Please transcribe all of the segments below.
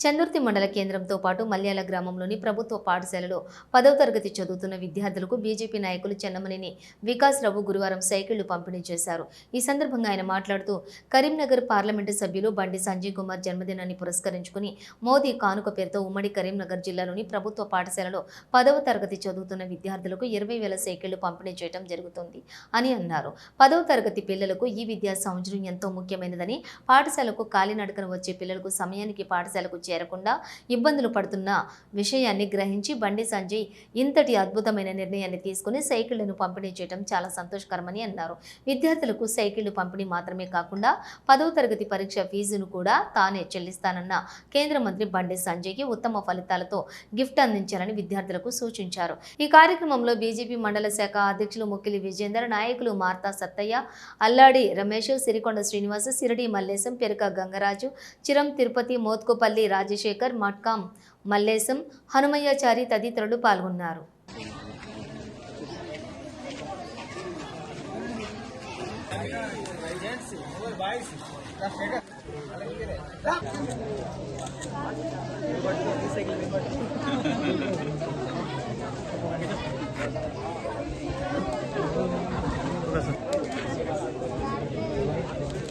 చందుర్తి మండల కేంద్రంతో పాటు మల్యాల గ్రామంలోని ప్రభుత్వ పాఠశాలలో పదవ తరగతి చదువుతున్న విద్యార్థులకు బీజేపీ నాయకులు చెన్నమనేని వికాస్ రావు గురువారం సైకిళ్ళు పంపిణీ చేశారు. ఈ సందర్భంగా ఆయన మాట్లాడుతూ కరీంనగర్ పార్లమెంటు సభ్యులు బండి సంజయ్ కుమార్ జన్మదినాన్ని పురస్కరించుకుని మోదీ కానుక పేరుతో ఉమ్మడి కరీంనగర్ జిల్లాలోని ప్రభుత్వ పాఠశాలలో పదవ తరగతి చదువుతున్న విద్యార్థులకు ఇరవై వేల సైకిళ్ళు పంపిణీ చేయడం జరుగుతుంది అని అన్నారు. పదవ తరగతి పిల్లలకు ఈ విద్యా సంవత్సరం ఎంతో ముఖ్యమైనదని పాఠశాలకు కాలినడకన వచ్చే పిల్లలకు సమయానికి పాఠశాలకు చేరకుండా ఇబ్బందులు పడుతున్న విషయాన్ని గ్రహించి బండి సంజయ్ ఇంతటి అద్భుతమైన నిర్ణయాన్ని తీసుకుని సైకిళ్ళను పంపిణీ చేయడం చాలా సంతోషకరమని అన్నారు. విద్యార్థులకు సైకిళ్ళు పంపిణీ మాత్రమే కాకుండా పదవ తరగతి పరీక్ష ఫీజును కూడా తానే చెల్లిస్తానన్న కేంద్ర మంత్రి బండి సంజయ్కి ఉత్తమ ఫలితాలతో గిఫ్ట్ అందించాలని విద్యార్థులకు సూచించారు. ఈ కార్యక్రమంలో బీజేపీ మండల శాఖ అధ్యక్షులు ముక్కిలి విజేందర్ నాయకులు మార్తా సత్తయ్య అల్లాడి రమేష్ సిరికొండ శ్రీనివాస్ సిరిడి మల్లేశం పెరుక గంగరాజు చిరం తిరుపతి మోత్కుపల్లి రాజశేఖర్ మట్కాం మల్లేశం హనుమయ్యాచారి తదితరులు పాల్గొన్నారు.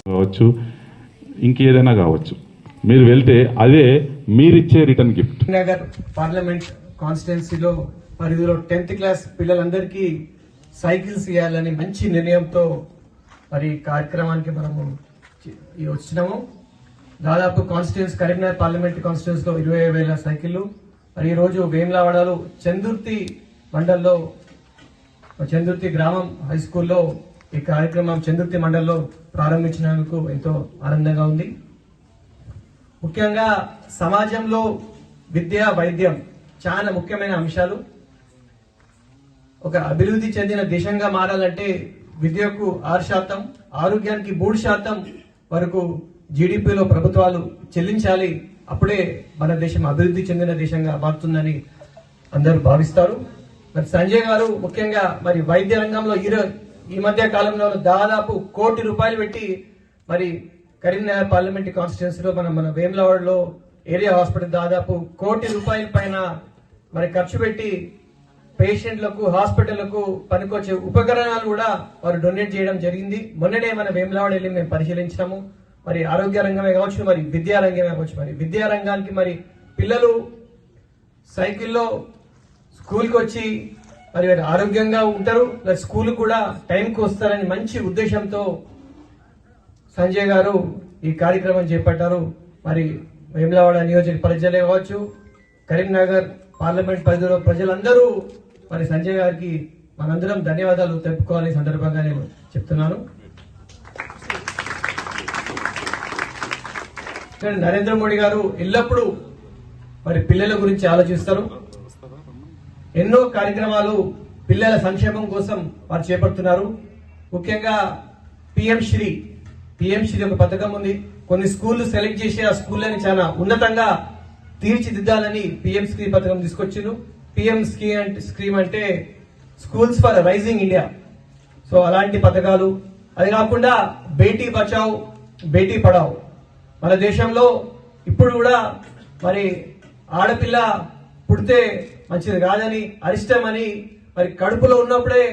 కావచ్చు ఇంకేదైనా కావచ్చు. మీరు వెళ్తే అదే మీరిచ్చే రిటర్న్ గిఫ్ట్. నగర్ పార్లమెంట్ కాన్స్టిట్యున్సీలో పరిధిలో టెన్త్ క్లాస్ పిల్లలందరికీ సైకిల్స్ ఇవ్వాలని మంచి నిర్ణయంతో మరి ఈ కార్యక్రమానికి మనము వచ్చినాము. దాదాపు కాన్స్టిట్యూన్స్ కరీంనగర్ పార్లమెంట్ కాన్స్టిట్యూన్స్లో ఇరవై వేల సైకిళ్ళు. మరి ఈరోజు రోజు వేములవాడలో చందుర్తి మండల్లో చందుర్తి గ్రామం హై స్కూల్లో ఈ కార్యక్రమం చందుర్తి మండల్లో ప్రారంభించినందుకు ఎంతో ఆనందంగా ఉంది. ముఖ్యంగా సమాజంలో విద్య వైద్యం చాలా ముఖ్యమైన అంశాలు. ఒక అభివృద్ధి చెందిన దేశంగా మారాలంటే విద్యకు ఆరు శాతం ఆరోగ్యానికి మూడు శాతం వరకు జీడిపిలో ప్రభుత్వాలు చెల్లించాలి. అప్పుడే మన దేశం అభివృద్ధి చెందిన దేశంగా మారుతుందని అందరూ భావిస్తారు. మరి సంజయ్ గారు ముఖ్యంగా మరి వైద్య రంగంలో ఈ ఈ మధ్య కాలంలో దాదాపు కోటి రూపాయలు పెట్టి మరి కరీంనగర్ పార్లమెంట్ కాన్స్టిట్యున్సీలో మనం మన వేములవాడలో ఏరియా హాస్పిటల్ దాదాపు కోటి రూపాయల పైన మరి ఖర్చు పెట్టి పేషెంట్లకు హాస్పిటళ్ళకు పనికొచ్చే ఉపకరణాలు కూడా వారు డొనేట్ చేయడం జరిగింది. మొన్ననే మన వేములవాడ వెళ్ళి మేము పరిశీలించినాము. మరి ఆరోగ్య రంగమే కావచ్చు మరి విద్యారంగమే కావచ్చు. మరి విద్యారంగానికి మరి పిల్లలు సైకిల్లో స్కూల్కి వచ్చి మరి వారు ఆరోగ్యంగా ఉంటారు. ప్లస్ స్కూల్ కూడా టైంకి వస్తారని మంచి ఉద్దేశంతో సంజయ్ గారు ఈ కార్యక్రమం చేపట్టారు. మరి వేములవాడ నియోజక ప్రజలే కావచ్చు కరీంనగర్ పార్లమెంట్ పరిధిలో ప్రజలందరూ మరి సంజయ్ గారికి మనందరం ధన్యవాదాలు తెలుపుకోవాలని సందర్భంగా నేను చెప్తున్నాను. నరేంద్ర మోడీ గారు ఎల్లప్పుడూ మరి పిల్లల గురించి ఆలోచిస్తారు. ఎన్నో కార్యక్రమాలు పిల్లల సంక్షేమం కోసం వారు చేపడుతున్నారు. ముఖ్యంగా పిఎం శ్రీ పిఎం ఒక పథకం ఉంది. కొన్ని స్కూళ్ళు సెలెక్ట్ చేసి ఆ స్కూళ్ళని చాలా ఉన్నతంగా తీర్చిదిద్దాలని పిఎం స్కీమ్ పథకం తీసుకొచ్చిండు పిఎం స్కీమ్ అంటే స్కీమ్ అంటే schools for rising India so అలాంటి పథకాలు. అది కాకుండా బేటీ బచావ్ బేటీ పడావ్. మన దేశంలో ఇప్పుడు కూడా మరి ఆడపిల్ల పుడితే మంచిది కాదని అరిష్టమని మరి కడుపులో ఉన్నప్పుడే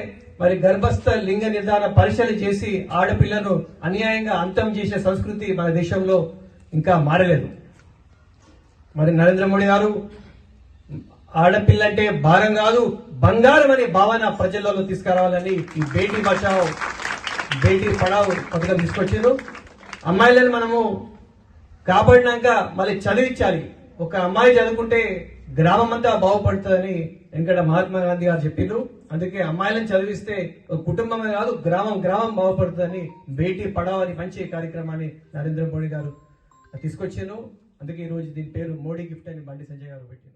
మరి గర్భస్థ లింగ నిర్ధారణ పరీక్షలు చేసి ఆడపిల్లను అన్యాయంగా అంతం చేసే సంస్కృతి మన దేశంలో ఇంకా మారలేదు. మరి నరేంద్ర మోడీ గారు ఆడపిల్ల అంటే భారం కాదు బంగారం అనే భావన ప్రజలలో తీసుకురావాలని ఈ బేటీ బచావ్ బేటీ పడావ్ పథకం తీసుకొచ్చారు. అమ్మాయిలను మనము కాపాడినాక మళ్ళీ చదివించాలి ఒక అమ్మాయి చదువుకుంటే గ్రామం అంతా బాగుపడుతుందని వెంకట మహాత్మా గాంధీ గారు చెప్పిండ్రు. అందుకే అమ్మాయిలను చదివిస్తే ఒక కుటుంబమే కాదు గ్రామం గ్రామం బాగుపడుతుందని బేటీ పడావ్ అని మంచి కార్యక్రమాన్ని నరేంద్ర మోడీ గారు తీసుకొచ్చాను అందుకే ఈ రోజు దీని పేరు మోడీ గిఫ్ట్ అని బండి సంజయ్ గారు పెట్టింది